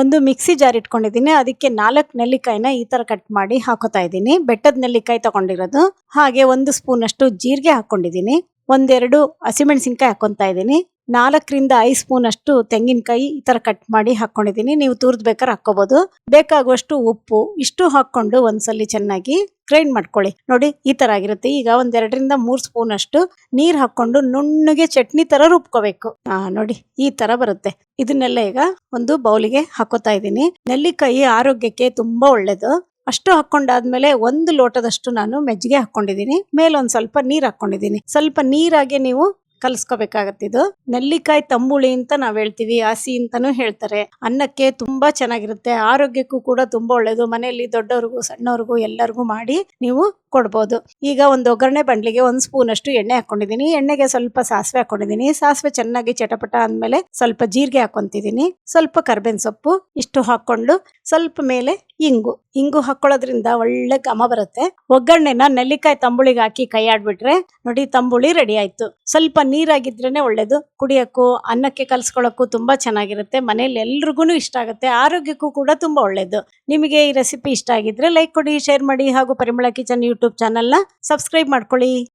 ಒಂದು mixie jar ಇಟ್ಕೊಂಡಿದ್ದೀನಿ. ಅದಕ್ಕೆ ನಾಲ್ಕು ನೆಲ್ಲಿಕಾಯಿನ ಈ ಥರ ಕಟ್ ಮಾಡಿ ಹಾಕೋತಾ ಇದ್ದೀನಿ. ಬೆಟ್ಟದ ನೆಲ್ಲಿಕಾಯಿ ತಗೊಂಡಿರೋದು. ಹಾಗೆ ಒಂದು ಸ್ಪೂನಷ್ಟು ಜೀರಿಗೆ ಹಾಕೊಂಡಿದ್ದೀನಿ. ಒಂದೆರಡು ಹಸಿಮೆಣಸಿನ್ಕಾಯಿ ಹಾಕೊತಾ ಇದ್ದೀನಿ. ನಾಲ್ಕರಿಂದ ಐದು ಸ್ಪೂನ್ ಅಷ್ಟು ತೆಂಗಿನಕಾಯಿ ಈ ತರ ಕಟ್ ಮಾಡಿ ಹಾಕೊಂಡಿದ್ದೀನಿ. ನೀವು ತುರ್ದ್ ಬೇಕಾದ್ರೆ ಹಾಕೋಬಹುದು ಬೇಕಾಗುವಷ್ಟು ಉಪ್ಪು, ಇಷ್ಟು ಹಾಕೊಂಡು ಒಂದ್ಸಲಿ ಚೆನ್ನಾಗಿ ಗ್ರೈಂಡ್ ಮಾಡ್ಕೊಳ್ಳಿ. ನೋಡಿ, ಈ ತರ ಆಗಿರುತ್ತೆ. ಈಗ ಒಂದೆರಡರಿಂದ ಮೂರು ಸ್ಪೂನ್ ಅಷ್ಟು ನೀರ್ ಹಾಕೊಂಡು ನುಣ್ಣಗೆ ಚಟ್ನಿ ತರ ರುಬ್ಕೋಬೇಕು. ಆ, ನೋಡಿ, ಈ ತರ ಬರುತ್ತೆ. ಇದನ್ನೆಲ್ಲ ಈಗ ಒಂದು ಬೌಲಿಗೆ ಹಾಕೋತಾ ಇದ್ದೀನಿ. ನೆಲ್ಲಿಕಾಯಿ ಆರೋಗ್ಯಕ್ಕೆ ತುಂಬಾ ಒಳ್ಳೇದು. ಅಷ್ಟು ಹಾಕೊಂಡಾದ್ಮೇಲೆ ಒಂದು ಲೋಟದಷ್ಟು ನಾನು ಮೆಜ್ಜಿಗೆ ಹಾಕೊಂಡಿದ್ದೀನಿ. ಮೇಲೊಂದು ಸ್ವಲ್ಪ ನೀರು ಹಾಕೊಂಡಿದ್ದೀನಿ. ಸ್ವಲ್ಪ ನೀರಾಗೆ ನೀವು ಕಲ್ಸ್ಕೋಬೇಕಾಗತ್ತಿದು ನೆಲ್ಲಿಕಾಯಿ ತಂಬುಳಿ ಅಂತ ನಾವ್ ಹೇಳ್ತೀವಿ, ಹಸಿ ಅಂತಾನು ಹೇಳ್ತಾರೆ. ಅನ್ನಕ್ಕೆ ತುಂಬಾ ಚೆನ್ನಾಗಿರುತ್ತೆ. ಆರೋಗ್ಯಕ್ಕೂ ಕೂಡ ತುಂಬಾ ಒಳ್ಳೇದು. ಮನೆಯಲ್ಲಿ ದೊಡ್ಡವ್ರಿಗೂ, ಸಣ್ಣವ್ರಿಗೂ ಎಲ್ಲರಿಗೂ ಮಾಡಿ ನೀವು ಕೊಡ್ಬೋದು. ಈಗ ಒಂದು ಒಗ್ಗರಣೆ ಬಂಡ್ಲಿಗೆ ಒಂದ್ ಸ್ಪೂನ್ ಅಷ್ಟು ಎಣ್ಣೆ ಹಾಕೊಂಡಿದ್ದೀನಿ. ಎಣ್ಣೆಗೆ ಸ್ವಲ್ಪ ಸಾಸಿವೆ ಹಾಕೊಂಡಿದ್ದೀನಿ. ಸಾಸಿವೆ ಚೆನ್ನಾಗಿ ಚಟಪಟ ಅಂದ್ಮೇಲೆ ಸ್ವಲ್ಪ ಜೀರಿಗೆ ಹಾಕೊಂತಿದೀನಿ ಸ್ವಲ್ಪ ಕರ್ಬೇವಿನ ಸೊಪ್ಪು ಇಷ್ಟು ಹಾಕೊಂಡು ಸ್ವಲ್ಪ ಮೇಲೆ ಇಂಗು. ಇಂಗು ಹಾಕೊಳ್ಳೋದ್ರಿಂದ ಒಳ್ಳೆ ಘಮ ಬರುತ್ತೆ. ಒಗ್ಗರಣೆನ ನೆಲ್ಲಿಕಾಯಿ ತಂಬುಳಿಗೆ ಹಾಕಿ ಕೈ ಆಡ್ಬಿಟ್ರೆ ನೋಡಿ ತಂಬುಳಿ ರೆಡಿ ಆಯ್ತು. ಸ್ವಲ್ಪ ನೀರಾಗಿದ್ರೇನೆ ಒಳ್ಳೇದು. ಕುಡಿಯೋಕ್ಕೂ, ಅನ್ನಕ್ಕೆ ಕಲ್ಸ್ಕೊಳಕ್ಕೂ ತುಂಬ ಚೆನ್ನಾಗಿರುತ್ತೆ. ಮನೇಲಿ ಎಲ್ರಿಗೂ ಇಷ್ಟ ಆಗುತ್ತೆ. ಆರೋಗ್ಯಕ್ಕೂ ಕೂಡ ತುಂಬ ಒಳ್ಳೇದು. ನಿಮಗೆ ಈ ರೆಸಿಪಿ ಇಷ್ಟ ಆಗಿದ್ರೆ ಲೈಕ್ ಕೊಡಿ, ಶೇರ್ ಮಾಡಿ ಹಾಗೂ ಪರಿಮಳ ಕಿಚನ್ ಯೂಟ್ಯೂಬ್ ಚಾನಲ್ನ ಸಬ್ಸ್ಕ್ರೈಬ್ ಮಾಡ್ಕೊಳ್ಳಿ.